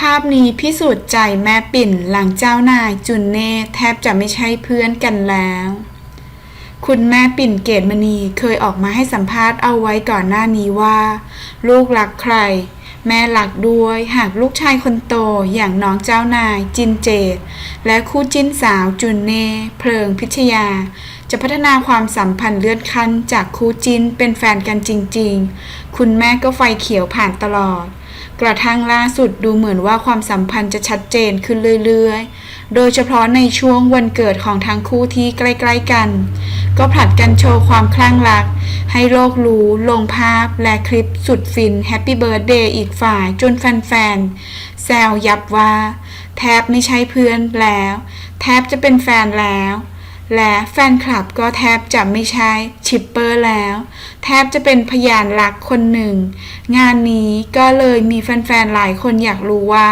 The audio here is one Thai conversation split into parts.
ภาพนี้พิสูจน์ใจแม่ปิ่นหลังเจ้านายจุนเน่แทบจะไม่ใช่เพื่อนกันแล้ว คุณแม่ปิ่นเกตมณีเคยออกมาให้สัมภาษณ์เอาไว้ก่อนหน้านี้ว่า ลูกรักใคร แม่หลักด้วยหากลูกชายคนโตอย่างน้องเจ้านายจินเจต และคู่จิ้นสาวจุนเน่เพลิงพิชยา จะพัฒนาความสัมพันธ์เลื่อนขั้นจากคู่จิ้นเป็นแฟนกันจริง ๆ คุณแม่ก็ไฟเขียวผ่านตลอด กระทั่งล่าสุดดูเหมือนว่าความสัมพันธ์จะชัดเจนขึ้นเรื่อย ๆ โดยเฉพาะในช่วงวันเกิดของทั้งคู่ที่ใกล้ ๆกัน ก็ผลัดกันโชว์ความคลั่งรัก ให้โลกรู้ ลงภาพและคลิปสุดฟินแฮปปี้เบิร์ดเดย์อีกฝ่ายจนแฟนๆ แซวยับว่า แทบไม่ใช่เพื่อนแล้ว แทบจะเป็นแฟนแล้ว และแฟนคลับก็แทบจะไม่ใช่ชิปเปอร์แล้ว แทบจะเป็นพยานรักคนหนึ่ง งานนี้ก็เลยมีแฟนๆ หลายคนอยากรู้ว่า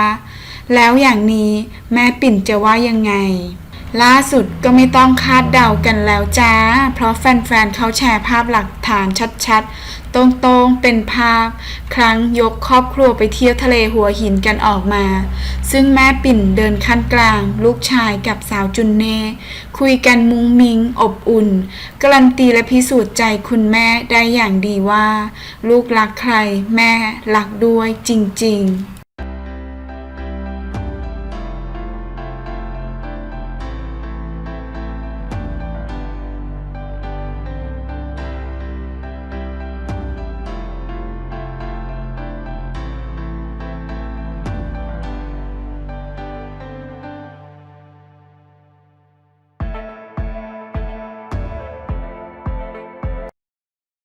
แล้วอย่างนี้แม่ปิ่นจะว่ายังไง ล่าสุดก็ไม่ต้องคาดเดากันแล้วจ้า เพราะแฟนๆเขาแชร์ภาพหลักฐานชัดๆ ตรงๆ เป็นภาพ ครั้งยกครอบครัวไปเที่ยวทะเลหัวหินกันออกมา ซึ่งแม่ปิ่นเดินขั้นกลาง ลูกชายกับสาวจุนเน่ คุยกันมุ้งมิงอบอุ่น การันตีและพิสูจน์ใจคุณแม่ได้อย่างดีว่า ลูกรักใคร แม่รักด้วยจริง ๆ